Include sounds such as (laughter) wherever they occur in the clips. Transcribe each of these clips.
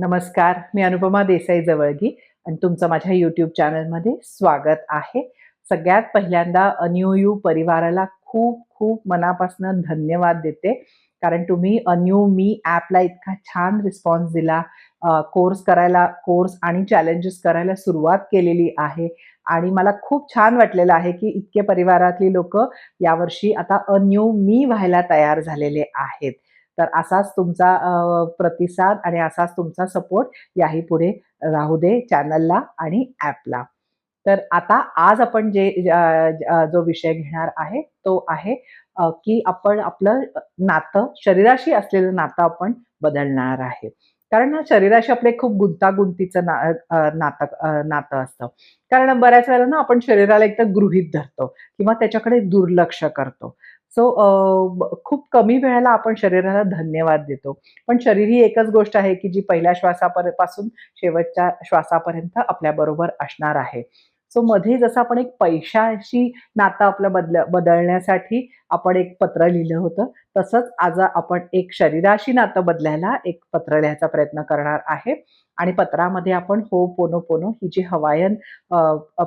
नमस्कार मी अनुपमा देसाई जवळगी आणि तुमचं माझ्या यूट्यूब चॅनलमध्ये स्वागत आहे. सगळ्यात पहिल्यांदा अन्यू यू परिवाराला खूप खूप मनापासून धन्यवाद देते. कारण तुम्ही अन्यू मी ॲपला इतका छान रिस्पॉन्स दिला. कोर्स करायला कोर्स आणि चॅलेंजेस करायला सुरुवात केलेली आहे. आणि मला खूप छान वाटलेलं आहे की इतके परिवारातली लोक यावर्षी आता अन्यू मी व्हायला तयार झालेले आहेत. तर असाच तुमचा प्रतिसाद आणि असाच तुमचा सपोर्ट याही पुढे राहू दे चॅनलला आणि ॲपला तर आता आज आपण जे जो विषय घेणार आहे तो आहे की आपण आपलं नातं शरीराशी असलेलं नातं आपण बदलणार आहे. कारण ना शरीराशी आपले खूप गुंतागुंतीचं ना नातं नातं असतं. कारण बऱ्याच वेळेला ना आपण शरीराला एकतर गृहीत धरतो किंवा त्याच्याकडे दुर्लक्ष करतो. सो खूप कमी वेळेला आपण शरीराला धन्यवाद देतो. पण शरीर ही एकच गोष्ट आहे की जी पहिल्या श्वासापासून शेवटच्या श्वासापर्यंत आपल्याबरोबर असणार आहे. सो मध्ये जसं आपण एक पैशाशी नातं आपलं बदल बदलण्यासाठी आपण एक पत्र लिहिलं होतं तसंच आज आपण एक शरीराशी नातं बदलायला एक पत्र लिहायचा प्रयत्न करणार आहे. आणि पत्रामध्ये आपण हो पोनो पोनो ही जी हवायन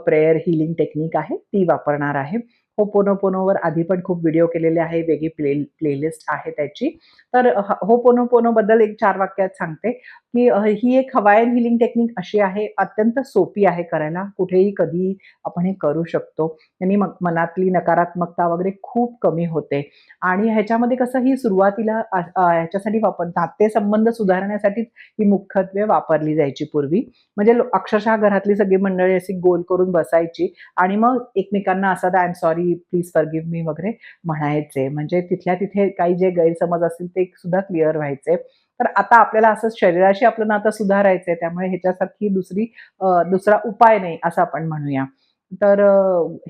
प्रेयर हिलिंग टेक्निक आहे ती वापरणार आहे. हो पोनो पोनोवर आधी पण खूप व्हिडिओ केलेले आहे. वेगळी प्ले प्लेलिस्ट आहे त्याची. तर हो पोनो पोनो बद्दल एक चार वाक्यात सांगते की ही एक हवायन हिलिंग टेक्निक अशी आहे अत्यंत सोपी आहे करायला कुठेही कधी आपण हे करू शकतो. यांनी मग मनातली नकारात्मकता वगैरे खूप कमी होते. आणि ह्याच्यामध्ये कसं ही सुरुवातीला ह्याच्यासाठी वापर नातेसंबंध सुधारण्यासाठीच ही मुख्यत्वे वापरली जायची पूर्वी. म्हणजे अक्षरशः घरातली सगळी मंडळी अशी गोल करून बसायची आणि मग एकमेकांना असं I am sorry please forgive me वगैरे म्हणायचे. म्हणजे तिथल्या तिथे काही जे गैरसमज असतील ते सुद्धा क्लिअर व्हायचे तर आता आपल्याला असं शरीराशी आपलं नातं सुधारायचंय त्यामुळे ह्याच्यासारखी दुसरी दुसरा उपाय नाही असं आपण म्हणूया. तर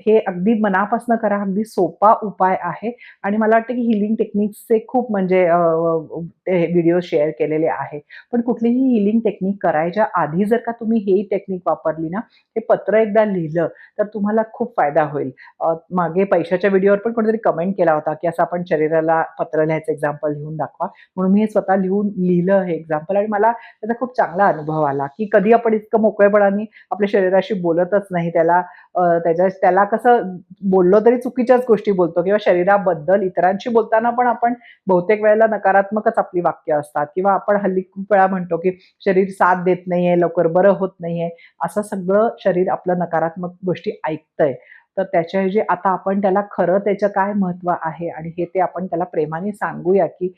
हे अगदी मनापासून करा. अगदी सोपा उपाय आहे. आणि मला वाटतं की हिलिंग टेक्निक्सचे खूप म्हणजे व्हिडिओ शेअर केलेले आहे. पण कुठलीही हिलिंग टेक्निक करायच्या आधी जर का तुम्ही ही टेक्निक वापरली ना हे पत्र एकदा लिहिलं तर तुम्हाला खूप फायदा होईल. मागे पैशाच्या व्हिडिओवर पण कोणीतरी कमेंट केला होता की असं आपण शरीराला पत्र लिहायचं एक्झाम्पल लिहून दाखवा. म्हणून मी हे स्वतः लिहून लिहिलं हे एक्झाम्पल आणि मला त्याचा खूप चांगला अनुभव आला की कधी आपण इतकं मोकळेपणाने आपल्या शरीराशी बोलतच नाही त्याला त्याच्या त्याला कसं बोललो तरी चुकीच्याच गोष्टी बोलतो किंवा शरीराबद्दल इतरांशी बोलताना पण आपण बहुतेक वेळेला नकारात्मकच आपली वाक्य असतात किंवा आपण हल्ली खूप वेळा म्हणतो की शरीर साथ देत नाहीये लवकर बरं होत नाहीये असं सगळं शरीर आपलं नकारात्मक गोष्टी ऐकतंय. तर त्याच्याऐवजी आता आपण त्याला खरं त्याचं काय महत्त्व आहे आणि हे ते आपण त्याला प्रेमाने सांगूया की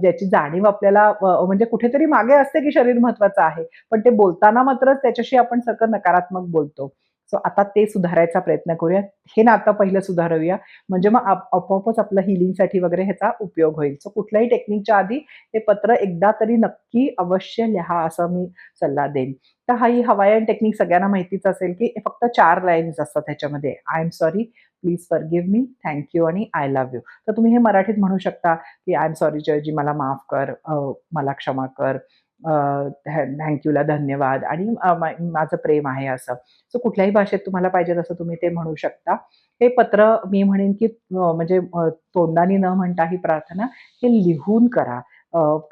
ज्याची जाणीव आपल्याला म्हणजे कुठेतरी मागे असते की शरीर महत्वाचं आहे. पण ते बोलताना मात्र त्याच्याशी आपण सगळं नकारात्मक बोलतो. सो आता ते सुधारायचा प्रयत्न करूया. हे ना आता पहिलं सुधारूया. म्हणजे मग आप- आपोआपच आपलं हिलिंगसाठी वगैरे ह्याचा उपयोग होईल. सो कुठल्याही टेक्निकच्या आधी हे पत्र एकदा तरी नक्की अवश्य लिहा असं मी सल्ला देईन. तर हा ही हवायन टेक्निक सगळ्यांना माहितीच असेल की फक्त चार लाईन्स असतात त्याच्यामध्ये I am sorry please forgive me thank you आणि आय लव्ह यू तर तुम्ही हे मराठीत म्हणू शकता की आय एम सॉरी जयजी मला माफ कर मला क्षमा कर थँक्यूला धन्यवाद. आणि माझं प्रेम आहे असं. सो कुठल्याही भाषेत तुम्हाला पाहिजे तसं तुम्ही ते म्हणू शकता. हे पत्र मी म्हणेन की म्हणजे तोंडाने न म्हणता ही प्रार्थना हे लिहून करा.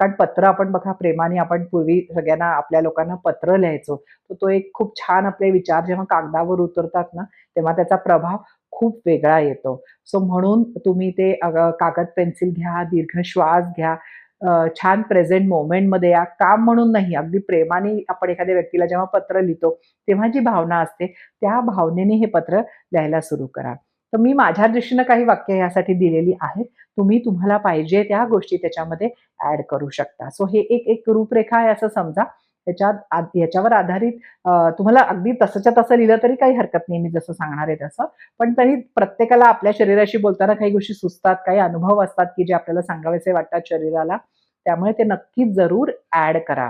कारण पत्र आपण बघा प्रेमाने आपण पूर्वी सगळ्यांना आपल्या लोकांना पत्र लिहायचो. तर तो एक खूप छान आपले विचार जेव्हा कागदावर उतरतात ना तेव्हा त्याचा प्रभाव खूप वेगळा येतो. सो म्हणून तुम्ही ते कागद पेन्सिल घ्या दीर्घ श्वास घ्या. छान प्रेझेंट मोमेंटमध्ये या काम म्हणून नाही अगदी प्रेमाने आपण एखाद्या व्यक्तीला जेव्हा पत्र लिहितो तेव्हा जी भावना असते त्या भावनेने हे पत्र लिहायला सुरू करा. तर मी माझ्या दृष्टीनं काही वाक्य यासाठी दिलेली आहेत. तुम्ही तुम्हाला पाहिजे त्या गोष्टी त्याच्यामध्ये ऍड करू शकता. सो हे एक एक रूपरेखा आहे असं समजा. त्याच्यात आ- याच्यावर आधारित तुम्हाला अगदी तसंच्या तसं लिहिलं तरी काही हरकत नाही मी जसं सांगणार आहे तसं. पण तरी प्रत्येकाला आपल्या शरीराशी बोलताना काही गोष्टी सुचतात काही अनुभव असतात की जे आपल्याला सांगावेसे वाटतात शरीराला त्यामुळे ते नक्कीच जरूर ऍड करा.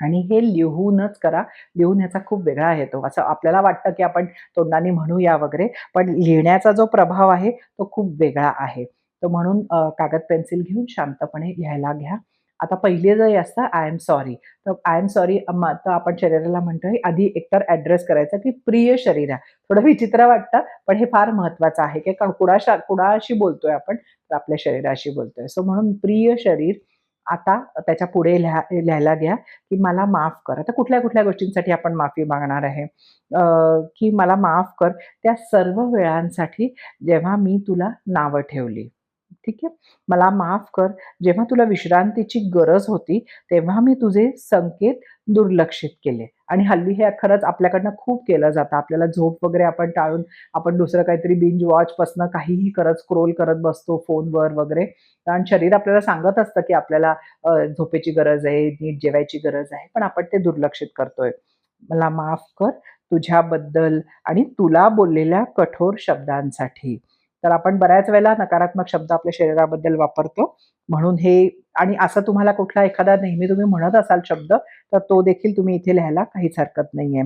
आणि हे लिहूनच करा. लिहून ह्याचा खूप वेगळा येतो असं आपल्याला वाटतं की आपण तोंडाने म्हणूया वगैरे पण लिहिण्याचा जो प्रभाव आहे तो खूप वेगळा आहे. तर म्हणून कागद पेन्सिल घेऊन शांतपणे लिहायला घ्या. आता पहिले जे असतं आय एम सॉरी तर आय एम सॉरी तर आपण शरीराला म्हणतोय आधी एकतर ऍड्रेस करायचा की प्रिय शरीरा थोडं विचित्र वाटतं पण हे फार महत्वाचं आहे की कारण कुणाशा कुणाशी बोलतोय आपण तर आपल्या शरीराशी बोलतोय. सो म्हणून प्रिय शरीर आता त्याच्या पुढे लिहा लिहायला घ्या की मला माफ कर. आता कुठल्या कुठल्या गोष्टींसाठी आपण माफी मागणार आहे? की मला माफ कर. त्या सर्व वेळांसाठी जेव्हा मी तुला नावं ठेवली. ठीक आहे? मला माफ कर. जेव्हा तुला विश्रांतीची गरज होती तेव्हा मी तुझे संकेत दुर्लक्षित केले. आणि हल्ली हे खरंच आपल्याकडनं खूप केलं जातं. आपल्याला झोप वगैरे आपण टाळून आपण दुसरं काहीतरी बिंज वॉचपासनं काहीही करत स्क्रोल करत बसतो फोनवर वगैरे. कारण शरीर आपल्याला सांगत असतं की आपल्याला झोपेची गरज आहे नीट जेवायची गरज आहे. पण आपण ते दुर्लक्षित करतोय. मला माफ कर. तुझ्याबद्दल आणि तुला बोललेल्या कठोर शब्दांसाठी. तर आपण बऱ्याच वेळेला नकारात्मक शब्द आपल्या शरीराबद्दल वापरतो. म्हणून हे आणि असं तुम्हाला कुठला एखादा नेहमी तुम्ही म्हणत असाल शब्द तर तो देखील तुम्ही इथे लिहायला काहीच हरकत नाहीये.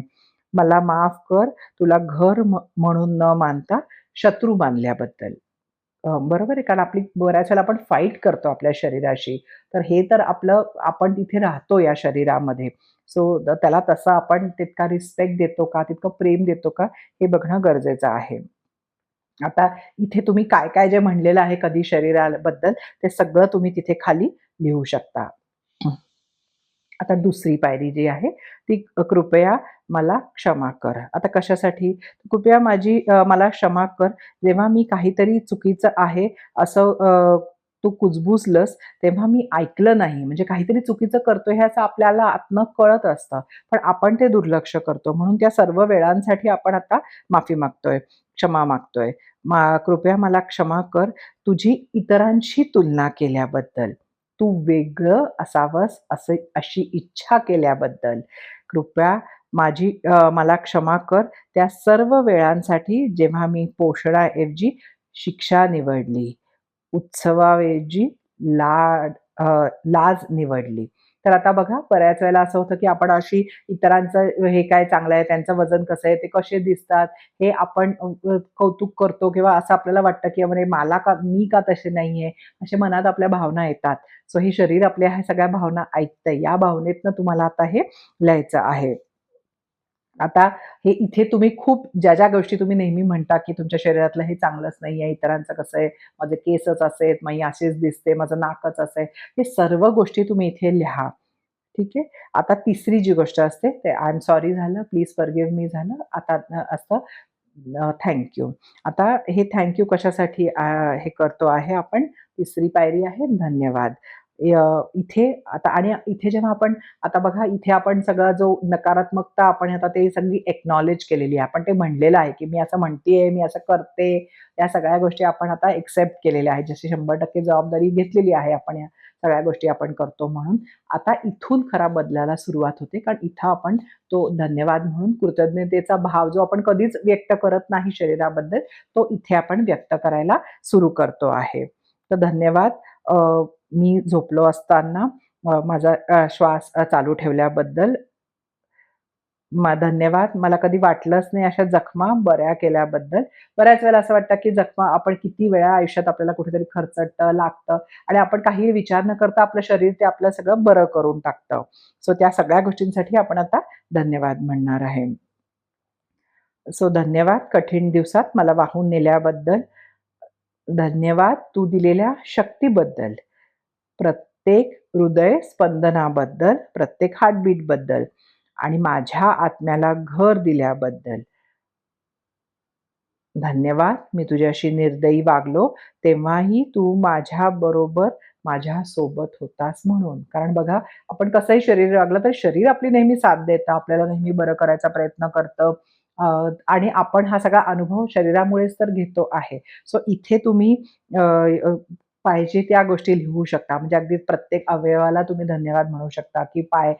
मला माफ कर तुला घर म- म्हणून न मानता शत्रू मानल्याबद्दल. बरोबर आहे कारण आपली बऱ्याच वेळेला आपण फाईट करतो आपल्या शरीराशी. तर हे तर आपलं आपण तिथे राहतो या शरीरामध्ये. सो त्याला तसं आपण तितका रिस्पेक्ट देतो का तितकं प्रेम देतो का हे बघणं गरजेचं आहे. आता इथे तुम्ही काय काय जे म्हणलेलं आहे कधी शरीराबद्दल ते सगळं तुम्ही तिथे खाली लिहू शकता. आता दुसरी पायरी जी आहे ती कृपया मला क्षमा कर. आता कशासाठी? कृपया माझी मला क्षमा कर. जेव्हा मी काहीतरी चुकीचं आहे असं तू कुजबुजलंस तेव्हा मी ऐकलं नाही. म्हणजे काहीतरी चुकीचं करतोय हे असं आपल्याला आतनं कळत असतं. पण आपण ते दुर्लक्ष करतो. म्हणून त्या सर्व वेळांसाठी आपण आता माफी मागतोय क्षमा मागतोय. मा कृपया मला क्षमा कर. तुझी इतरांशी तुलना केल्याबद्दल. तू वेगळं असावंस असे अशी इच्छा केल्याबद्दल. कृपया माझी मला क्षमा कर. त्या सर्व वेळांसाठी जेव्हा मी पोषणाऐवजी शिक्षा निवडली. उत्सवाऐवजी लाड लाज निवडली. तर आता बघा बऱ्याच वेळेला असं होतं की आपण अशी इतरांचं हे काय चांगलं आहे त्यांचं वजन कसं आहे ते कसे दिसतात हे आपण कौतुक करतो किंवा असं आपल्याला वाटतं की अरे मला का मी का तसे नाही आहे असे मनात आपल्या भावना येतात. सो हे शरीर आपल्या ह्या सगळ्या भावना ऐकतंय या भावनेतनं तुम्हाला आता हे लिहायचं आहे. आता हे इथे तुम्ही खूप ज्या ज्या गोष्टी तुम्ही नेहमी म्हणता की तुमच्या शरीरातलं हे चांगलंच नाही आहे इतरांचं कसं आहे माझे केसच असे आहेत मी असेच दिसते माझं नाकच असं आहे हे सर्व गोष्टी तुम्ही इथे लिहा. ठीक आहे? आता तिसरी जी गोष्ट असते ते आय एम सॉरी झालं प्लीज फॉरगिव्ह मी झालं आता असतं थँक्यू आता हे थँक्यू कशासाठी हे करतो आहे आपण? तिसरी पायरी आहे धन्यवाद. इथे आता आणि इथे जेव्हा आपण आता बघा इथे आपण सगळा जो नकारात्मकता आपण आता ते सगळी एक्नॉलेज केलेली आहे. आपण ते म्हणलेलं आहे की मी असं म्हणतेय मी असं करते या सगळ्या गोष्टी आपण आता एक्सेप्ट केलेल्या आहेत. जशी शंभर टक्के जबाबदारी घेतलेली आहे आपण या सगळ्या गोष्टी आपण करतो म्हणून. आता इथून खरा बदलायला सुरुवात होते. कारण इथं आपण तो धन्यवाद म्हणून कृतज्ञतेचा भाव जो आपण कधीच व्यक्त करत नाही शरीराबद्दल तो इथे आपण व्यक्त करायला सुरू करतो आहे. तर धन्यवाद. मी झोपलो असताना माझा श्वास चालू ठेवल्याबद्दल मा धन्यवाद. मला कधी वाटलंच नाही अशा जखमा बऱ्या केल्याबद्दल. बऱ्याच वेळेला असं वाटतं की जखमा आपण किती वेळा आयुष्यात आपल्याला कुठेतरी खरचटतं लागतं आणि आपण काही विचार न करता आपलं शरीर ते आपलं सगळं बरं करून टाकतं. सो त्या सगळ्या गोष्टींसाठी आपण आता धन्यवाद म्हणणार आहे. सो धन्यवाद. कठीण दिवसात मला वाहून नेल्याबद्दल धन्यवाद तू दिलेल्या शक्तीबद्दल. प्रत्येक हृदय स्पंदनाबद्दल प्रत्येक हार्टबीटबद्दल आणि माझ्या आत्म्याला घर दिल्याबद्दल. धन्यवाद मी तुझ्याशी निर्दयी वागलो तेव्हाही तू माझ्या बरोबर माझ्या सोबत होतास म्हणून. कारण बघा आपण कसंही शरीर वागलं तर शरीर आपली नेहमी साथ देतं आपल्याला नेहमी बरं करायचा प्रयत्न करतं. आणि आपण हा सगळा अनुभव शरीरामुळेच तर घेतो आहे. सो इथे तुम्ही पाहिजे त्या गोष्टी लिहू शकता. म्हणजे अगदी प्रत्येक अवयवाला तुम्ही धन्यवाद म्हणू शकता की पाय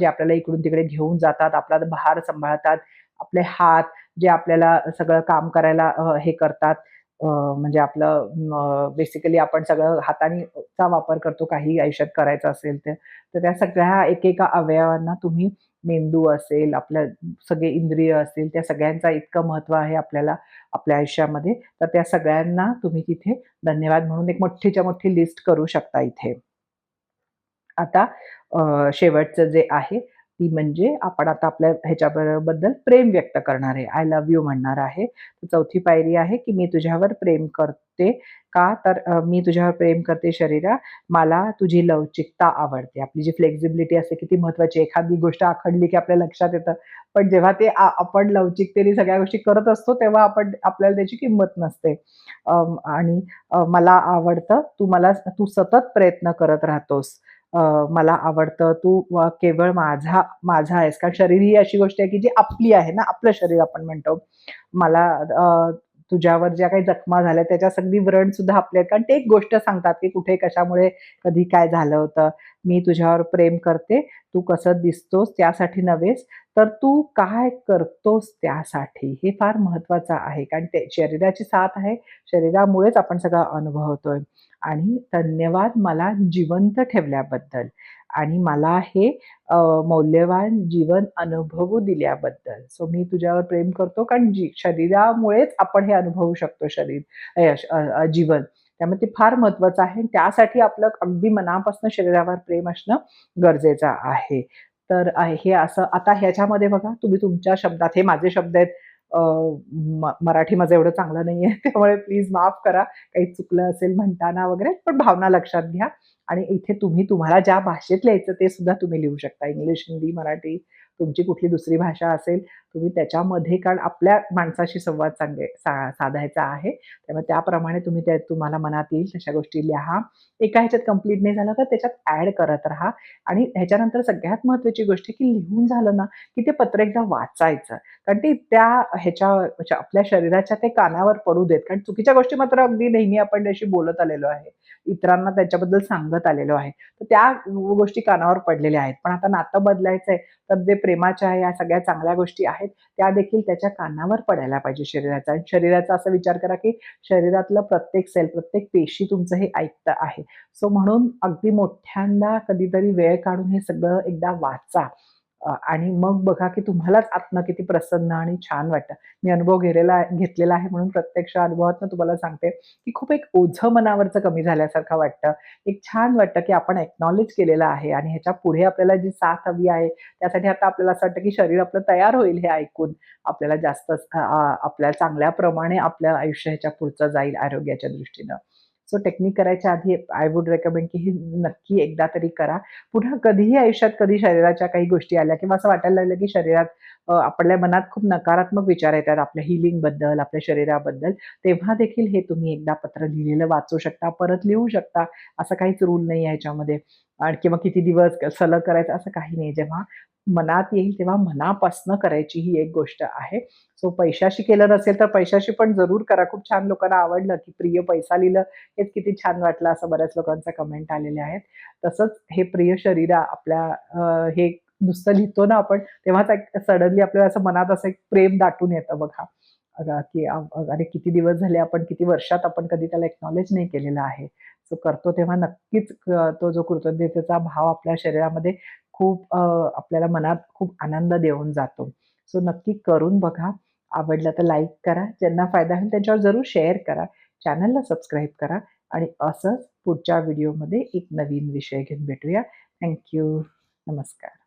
जे आपल्याला इकडून तिकडे घेऊन जातात आपला भार सांभाळतात आपले हात जे आपल्याला सगळं काम करायला हे करतात. म्हणजे आपलं बेसिकली आपण सगळं हातानेचा वापर करतो काही आयुष्यात करायचं असेल तर. तर त्या सगळ्या एकेका अवयवांना तुम्ही मेंदू असेल आपल्या सगळे इंद्रिय असतील त्या सगळ्यांचा इतकं महत्त्व आहे आपल्याला आपल्या आयुष्यामध्ये तर त्या सगळ्यांना तुम्ही तिथे धन्यवाद म्हणून एक मोठीच्या मोठी लिस्ट करू शकता इथे. आता शेवटचं जे आहे ती म्हणजे आपण आता आपल्या ह्याच्याबद्दल प्रेम व्यक्त करणार आहे. आय लव्ह यू म्हणणार आहे. चौथी पायरी आहे की मी तुझ्यावर प्रेम करते का? तर मी तुझ्यावर प्रेम करते शरीरा मला तुझी लवचिकता आवडते. आपली जी फ्लेक्झिबिलिटी असते किती महत्वाची एखादी गोष्ट आखडली की आपल्या लक्षात येतं. पण जेव्हा ते आपण लवचिकतेने सगळ्या गोष्टी करत असतो तेव्हा आपण आपल्याला त्याची किंमत नसते. आणि मला आवडतं तू मला तू सतत प्रयत्न करत राहतोस. मला आवडतं. तू केवळ माझा माझा आहेस. कारण शरीर ही अशी गोष्ट आहे की जी आपली आहे ना आपलं शरीर आपण म्हणतो. मला तुझ्यावर ज्या काही जखमा झाल्या त्याच्या सगळी व्रण सुद्धा आपले आहेत. कारण ते एक गोष्ट सांगतात की कुठे कशामुळे कधी काय झालं होतं. मी तुझ्यावर प्रेम करते तू कसं दिसतोस त्यासाठी नव्हेस तर तू काय करतोस त्यासाठी? हे फार महत्वाचं आहे कारण ते शरीराची साथ आहे शरीरामुळेच आपण सगळं अनुभवतोय. आणि धन्यवाद मला जिवंत ठेवल्याबद्दल. आणि मला हे मौल्यवान जीवन अनुभवू दिल्याबद्दल. सो मी तुझ्यावर प्रेम करतो कारण जी शरीरामुळेच आपण हे अनुभवू शकतो शरीर जीवन. त्यामुळे ते फार महत्वाचं आहे. आणि त्यासाठी आपलं अगदी मनापासून शरीरावर प्रेम असणं गरजेचं आहे. तर आहे- हे असं. आता ह्याच्यामध्ये बघा तुम्ही तुमच्या शब्दात हे माझे शब्द आहेत. म- मराठी माझं एवढं चांगलं नाही आहे (laughs) त्यामुळे प्लीज माफ करा. काही चुकलं असेल म्हणताना वगैरे पण भावना लक्षात घ्या. आणि इथे तुम्ही तुम्हाला ज्या भाषेत लिहायचं ते सुद्धा तुम्ही लिहू शकता. इंग्लिश हिंदी मराठी तुमची कुठली दुसरी भाषा असेल तुम्ही त्याच्यामध्ये कारण आपल्या माणसाशी संवाद सांगे सा साधायचा आहे. त्यामुळे त्याप्रमाणे तुम्ही त्या तुम्हाला मनात येईल तशा गोष्टी लिहा. एका ह्याच्यात कंप्लीट नाही झालं तर त्याच्यात ॲड करत राहा. आणि ह्याच्यानंतर सगळ्यात महत्त्वाची गोष्ट की लिहून झालं ना की ते पत्र एकदा वाचायचं. कारण ते त्या ह्याच्या म्हणजे आपल्या शरीराच्या ते कानावर पडू देत. कारण चुकीच्या गोष्टी मात्र अगदी नेहमी आपण त्याशी बोलत आलेलो आहे. इतरांना त्याच्याबद्दल सांगत आलेलो आहे. तर त्या गोष्टी कानावर पडलेल्या आहेत. पण आता नातं बदलायचं आहे तर जे प्रेमाच्या या सगळ्या चांगल्या गोष्टी आहेत त्या देखील त्याच्या कानावर पडायला पाहिजे शरीराचा. आणि शरीराचा असा विचार करा की शरीरातलं प्रत्येक सेल प्रत्येक पेशी तुमचं हे ऐकतं आहे. सो म्हणून अगदी मोठ्यांदा कधीतरी वेळ काढून हे सगळं एकदा वाचा. आणि मग बघा की तुम्हालाच आत्म किती प्रसन्न आणि छान वाटतं. मी अनुभव घेलेला घेतलेला आहे म्हणून प्रत्यक्ष अनुभवातनं तुम्हाला सांगते की खूप एक ओझं मनावरचं कमी झाल्यासारखं वाटतं. एक छान वाटतं की आपण एक्नॉलेज केलेलं आहे आणि ह्याच्या पुढे आपल्याला जी साथ हवी आहे त्यासाठी आता आपल्याला असं वाटतं की शरीर आपलं तयार होईल हे ऐकून आपल्याला जास्त आपल्या चांगल्याप्रमाणे आपल्या आयुष्य ह्याच्या पुढचं जाईल आरोग्याच्या दृष्टीनं. सो टेक्निक करायच्या आधी आय वुड रेकमेंड की हे नक्की एकदा तरी करा. पुन्हा कधीही आयुष्यात कधी शरीराच्या काही गोष्टी आल्या किंवा असं वाटायला लागलं की शरीरात आपल्या मनात खूप नकारात्मक विचार येतात आपल्या हिलिंगबद्दल आपल्या शरीराबद्दल तेव्हा देखील हे तुम्ही एकदा पत्र लिहिलेलं वाचू शकता परत लिहू शकता. असं काहीच रूल नाही आहे याच्यामध्ये. आणि किंवा किती दिवस सलग करायचं असं काही नाही. जेव्हा मनात येईल तेव्हा मनापासनं करायची ही एक गोष्ट आहे. सो पैशाशी केलं नसेल तर पैशाशी पण जरूर करा. खूप छान लोकांना आवडलं की प्रिय पैसा लिहिलं. हेच किती छान वाटलं असं बऱ्याच लोकांचा कमेंट आलेले आहेत. तसंच हे प्रिय शरीरा आपल्या हे नुसतं लिहितो ना आपण तेव्हाच सडनली आपल्याला असं मनात असं एक प्रेम दाटून येतं बघा. की अरे किती दिवस झाले आपण किती वर्षात आपण कधी त्याला एक्नॉलेज नाही केलेलं आहे. सो करतो तेव्हा नक्कीच तो जो कृतज्ञतेचा भाव आपल्या शरीरामध्ये खूप आपल्याला मनात खूप आनंद देऊन जातो. सो नक्की करून बघा. आवडलं तर लाईक करा. ज्यांना फायदा होईल त्यांच्यावर जरूर शेअर करा. चॅनलला सबस्क्राईब करा. आणि असंच पुढच्या व्हिडिओमध्ये एक नवीन विषय घेऊन भेटूया. थँक्यू नमस्कार.